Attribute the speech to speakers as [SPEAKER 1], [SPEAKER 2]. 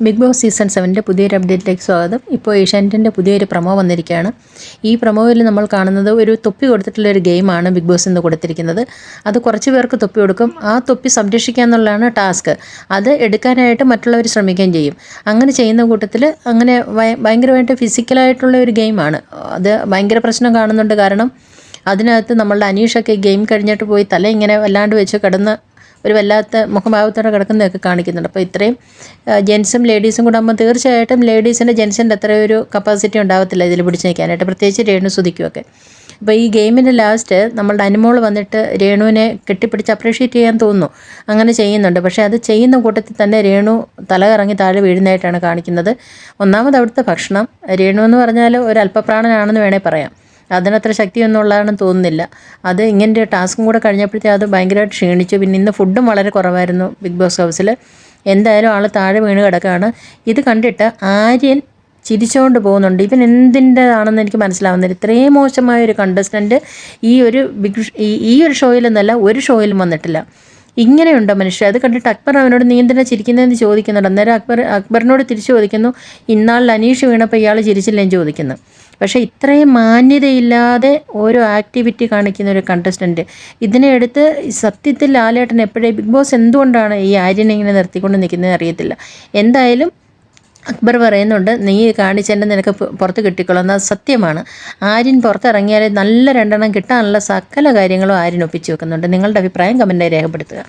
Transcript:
[SPEAKER 1] Big boss season സെവന്റെ പുതിയൊരു അപ്ഡേറ്റിലേക്ക് സ്വാഗതം. ഇപ്പോൾ ഏഷ്യാനെറ്റിന്റെ പുതിയൊരു പ്രമോ വന്നിരിക്കുകയാണ്. ഈ പ്രമോയിൽ നമ്മൾ കാണുന്നത് ഒരു തൊപ്പി കൊടുത്തിട്ടുള്ള ഒരു ഗെയിമാണ് ബിഗ് ബോസ് എന്ന് കൊടുത്തിരിക്കുന്നത്. അത് കുറച്ച് പേർക്ക് തൊപ്പി കൊടുക്കും. ആ തൊപ്പി സംരക്ഷിക്കുക എന്നുള്ളതാണ് ടാസ്ക്. അത് എടുക്കാനായിട്ട് മറ്റുള്ളവർ ശ്രമിക്കുകയും ചെയ്യും. അങ്ങനെ ചെയ്യുന്ന കൂട്ടത്തിൽ അങ്ങനെ ഭയ- ഭയങ്കരമായിട്ട് ഫിസിക്കലായിട്ടുള്ള ഒരു ഗെയിമാണ്. അത് ഭയങ്കര പ്രശ്നം കാണുന്നുണ്ട് കാരണം അതിനകത്ത് നമ്മളുടെ അനീഷൊക്കെ ഗെയിം കഴിഞ്ഞിട്ട് പോയി തല ഇങ്ങനെ വല്ലാണ്ട് വെച്ച് കിടന്ന് ഒരു വല്ലാത്ത മുഖഭാവത്തോടെ കിടക്കുന്നതൊക്കെ കാണിക്കുന്നുണ്ട്. അപ്പോൾ ഇത്രയും ജെൻസും ലേഡീസും കൂടെ ആകുമ്പോൾ തീർച്ചയായിട്ടും ലേഡീസിന്റെ ജെൻസിന്റെ അത്ര ഒരു കപ്പാസിറ്റി ഉണ്ടാവത്തില്ല ഇതിൽ പിടിച്ച് നിൽക്കാനായിട്ട്. പ്രത്യേകിച്ച് രേണു സുധിക്കുമൊക്കെ അപ്പോൾ ഈ ഗെയിമിന്റെ ലാസ്റ്റ് നമ്മളുടെ അനുമോൾ വന്നിട്ട് രേണുവിനെ കെട്ടിപ്പിടിച്ച് അപ്രീഷിയേറ്റ് ചെയ്യാൻ തോന്നുന്നു. അങ്ങനെ ചെയ്യുന്നുണ്ട്. പക്ഷേ അത് ചെയ്യുന്ന കൂട്ടത്തിൽ തന്നെ രേണു തലകറങ്ങി താഴെ വീഴുന്നതായിട്ടാണ് കാണിക്കുന്നത്. ഒന്നാമത് അവിടുത്തെ ഭക്ഷണം. രേണു എന്ന് പറഞ്ഞാൽ ഒരു അല്പപ്രാണനാണെന്ന് വേണേൽ പറയാം. അതിനത്ര ശക്തിയൊന്നും ഉള്ളതാണെന്ന് തോന്നുന്നില്ല. അത് ഇങ്ങനെ ടാസ്കും കൂടെ കഴിഞ്ഞപ്പോഴത്തേ അത് ഭയങ്കരമായിട്ട് ക്ഷീണിച്ചു. പിന്നെ ഇന്ന് ഫുഡും വളരെ കുറവായിരുന്നു ബിഗ് ബോസ് ഹൗസിൽ എന്തായാലും ആൾ താഴെ വീണ് കിടക്കുകയാണ് ഇത് കണ്ടിട്ട് ആര്യൻ ചിരിച്ചുകൊണ്ട് പോകുന്നുണ്ട്. ഇവൻ എന്തിന്റെതാണെന്ന് എനിക്ക് മനസ്സിലാവുന്നില്ല. ഇത്രയും മോശമായ ഒരു കണ്ടസ്റ്റന്റ് ഈ ഒരു ബിഗ് ഈ- ഒരു ഷോയിലെന്നല്ല ഒരു ഷോയിലും വന്നിട്ടില്ല. ഇങ്ങനെയുണ്ടോ മനുഷ്യ? അത് കണ്ടിട്ട് അക്ബർ അവനോട് നീ ചിരിക്കുന്നതെന്ന് ചോദിക്കുന്നുണ്ട്? അന്നേരം അക്ബർ അക്ബറിനോട് തിരിച്ചു ചോദിക്കുന്നു ഇന്നാളിൽ അനീഷ് വീണപ്പോൾ ഇയാൾ ചിരിച്ചില്ലെന്ന് ചോദിക്കുന്നു. പക്ഷേ ഇത്രയും മാന്യതയില്ലാതെ ഓരോ ആക്ടിവിറ്റി കാണിക്കുന്ന ഒരു കണ്ടസ്റ്റന്റ് ഇതിനെ എടുത്ത് സത്യത്തിൽ ലാലേട്ടൻ എപ്പോഴേ ബിഗ് ബോസ് എന്തുകൊണ്ടാണ് ഈ ആര്യനെ ഇങ്ങനെ നിർത്തിക്കൊണ്ട് നിൽക്കുന്നത് അറിയത്തില്ല. എന്തായാലും അക്ബർ പറയുന്നുണ്ട് നീ കാണിച്ചതിന്റെ നിനക്ക് പുറത്ത് കിട്ടിക്കോളാം. എന്നാൽ സത്യമാണ്. ആര്യൻ പുറത്തിറങ്ങിയാൽ നല്ല രണ്ടെണ്ണം കിട്ടാനുള്ള സകല കാര്യങ്ങളും ആര്യൻ ഒപ്പിച്ച് വെക്കുന്നുണ്ട്. നിങ്ങളുടെ അഭിപ്രായം കമന്റായി രേഖപ്പെടുത്തുക.